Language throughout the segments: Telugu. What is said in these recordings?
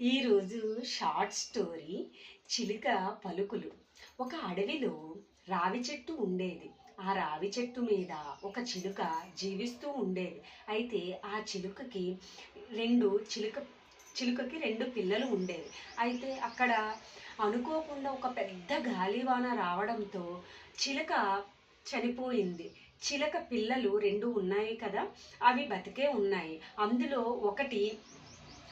ఈరోజు షార్ట్ స్టోరీ చిలుక పలుకులు. ఒక అడవిలో రావి చెట్టు ఉండేది. ఆ రావి చెట్టు మీద ఒక చిలుక జీవిస్తూ ఉండేది. అయితే ఆ చిలుకకి రెండు చిలుక చిలుకకి రెండు పిల్లలు ఉండేవి. అయితే అక్కడ అనుకోకుండా ఒక పెద్ద గాలివాన రావడంతో చిలుక చనిపోయింది. చిలక పిల్లలు రెండు ఉన్నాయి కదా? అవి బతికే ఉన్నాయి. అందులో ఒకటి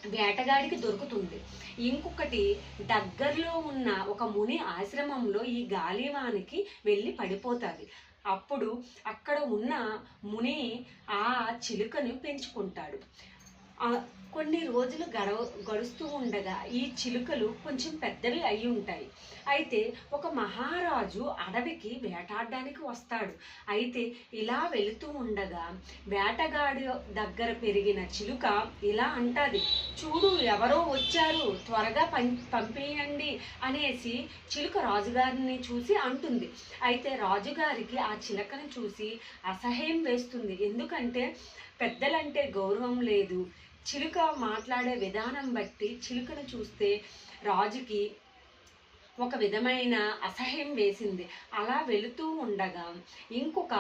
వేటగాడికి దొరుకుతుంది. ఇంకొకటి దగ్గరలో ఉన్న ఒక ముని ఆశ్రమంలో ఈ గాలివానికి వెళ్ళి పడిపోతుంది. అప్పుడు అక్కడ ఉన్న ముని ఆ చిలుకను పెంచుకుంటాడు. కొన్ని రోజులు గడవ గడుస్తూ ఉండగా ఈ చిలుకలు కొంచెం పెద్దవి అయి ఉంటాయి. అయితే ఒక మహారాజు అడవికి వేటాడడానికి వస్తాడు. అయితే ఇలా వెళుతూ ఉండగా వేటగాడి దగ్గర పెరిగిన చిలుక ఇలా అంటాది చూడు ఎవరో వచ్చారు త్వరగా పం పంపేయండి అనేసి చిలుక రాజుగారిని చూసి అంటుంది. అయితే రాజుగారికి ఆ చిలకను చూసి అసహ్యం వేస్తుంది. ఎందుకంటే పెద్దలంటే గౌరవం లేదు. చిలుక మాట్లాడే విధానం బట్టి చిలుకను చూస్తే రాజుకి ఒక విధమైన అసహ్యం వేసింది. అలా వెళుతూ ఉండగా ఇంకొక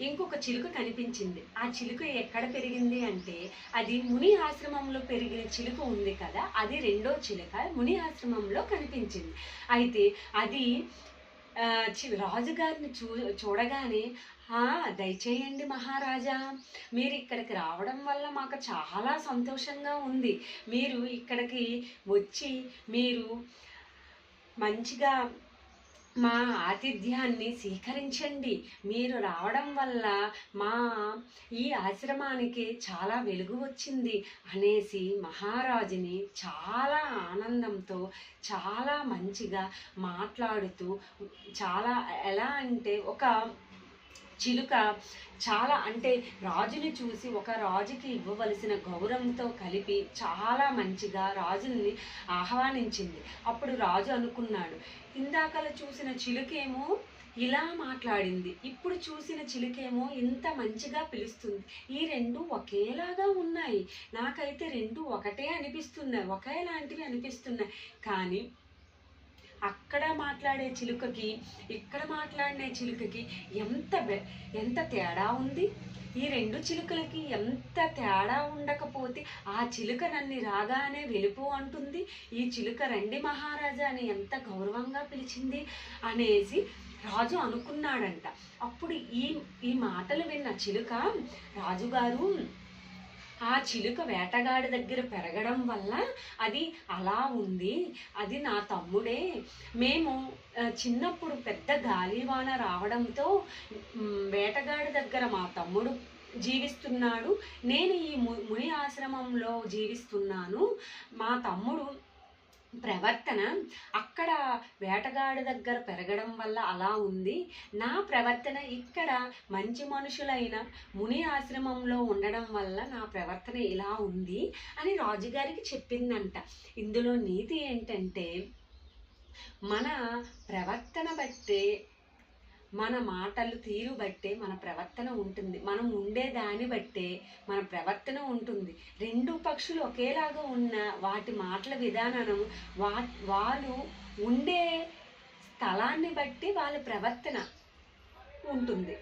ఇంకొక చిలుక కనిపించింది. ఆ చిలుక ఎక్కడ పెరిగింది అంటే అది ముని ఆశ్రమంలో పెరిగిన చిలుక ఉంది కదా అది రెండో చిలుక ముని ఆశ్రమంలో కనిపించింది. అయితే అది రాజుగారిని చూ చూడగానే దయచేయండి మహారాజా. మీరు ఇక్కడికి రావడం వల్ల మాకు చాలా సంతోషంగా ఉంది. మీరు ఇక్కడికి వచ్చి మీరు మంచిగా మా ఆతిథ్యాన్ని స్వీకరించండి. మీరు రావడం వల్ల మా ఈ ఆశ్రమానికి చాలా వెలుగు వచ్చింది అనేసి మహారాజుని చాలా ఆనందంతో చాలా మంచిగా మాట్లాడుతూ చాలా ఎలా అంటే ఒక చిలుక చాలా అంటే రాజుని చూసి ఒక రాజుకి ఇవ్వవలసిన గౌరవంతో కలిపి చాలా మంచిగా రాజుని ఆహ్వానించింది. అప్పుడు రాజు అనుకున్నాడు ఇందాకలా చూసిన చిలుకేమో ఇలా మాట్లాడింది ఇప్పుడు చూసిన చిలుకేమో ఇంత మంచిగా పిలుస్తుంది. ఈ రెండు ఒకేలాగా ఉన్నాయి. నాకైతే రెండు ఒకటే అనిపిస్తున్నాయి ఒకేలాంటివి అనిపిస్తున్నాయి. కానీ అక్కడ మాట్లాడే చిలుకకి ఇక్కడ మాట్లాడిన చిలుకకి ఎంత బె- ఎంత తేడా ఉంది? ఈ రెండు చిలుకలకి ఎంత తేడా ఉండకపోతే ఆ చిలుక నన్ను రాగానే వెలుపు అంటుంది. ఈ చిలుక రండి మహారాజా అని ఎంత గౌరవంగా పిలిచింది అనేసి రాజు అనుకున్నాడంట. అప్పుడు ఈ ఈ మాటలు విన్న చిలుక రాజుగారు ఆ చిలుక వేటగాడి దగ్గర పెరగడం వల్ల అది అలా ఉంది అది నా తమ్ముడే. మేము చిన్నప్పుడు పెద్ద గాలివాన రావడంతో వేటగాడి దగ్గర మా తమ్ముడు జీవిస్తున్నాడు. నేను ఈ ము- ముని ఆశ్రమంలో జీవిస్తున్నాను. మా తమ్ముడు ప్రవర్తన అక్కడ వేటగాడి దగ్గర పెరగడం వల్ల అలా ఉంది. నా ప్రవర్తన ఇక్కడ మంచి మనుషులైన ముని ఆశ్రమంలో ఉండడం వల్ల నా ప్రవర్తన ఇలా ఉంది అని రాజుగారికి చెప్పిందంట. ఇందులో నీతి ఏంటంటే మన ప్రవర్తన బట్టే మన మాటలు తీరు బట్టే మన ప్రవర్తన ఉంటుంది. మనం ఉండే దాన్ని బట్టే మన ప్రవర్తన ఉంటుంది. రెండు పక్షులు ఒకేలాగా ఉన్న వాటి మాటల విధానం వా వాళ్ళు ఉండే స్థలాన్ని బట్టి వాళ్ళ ప్రవర్తన ఉంటుంది.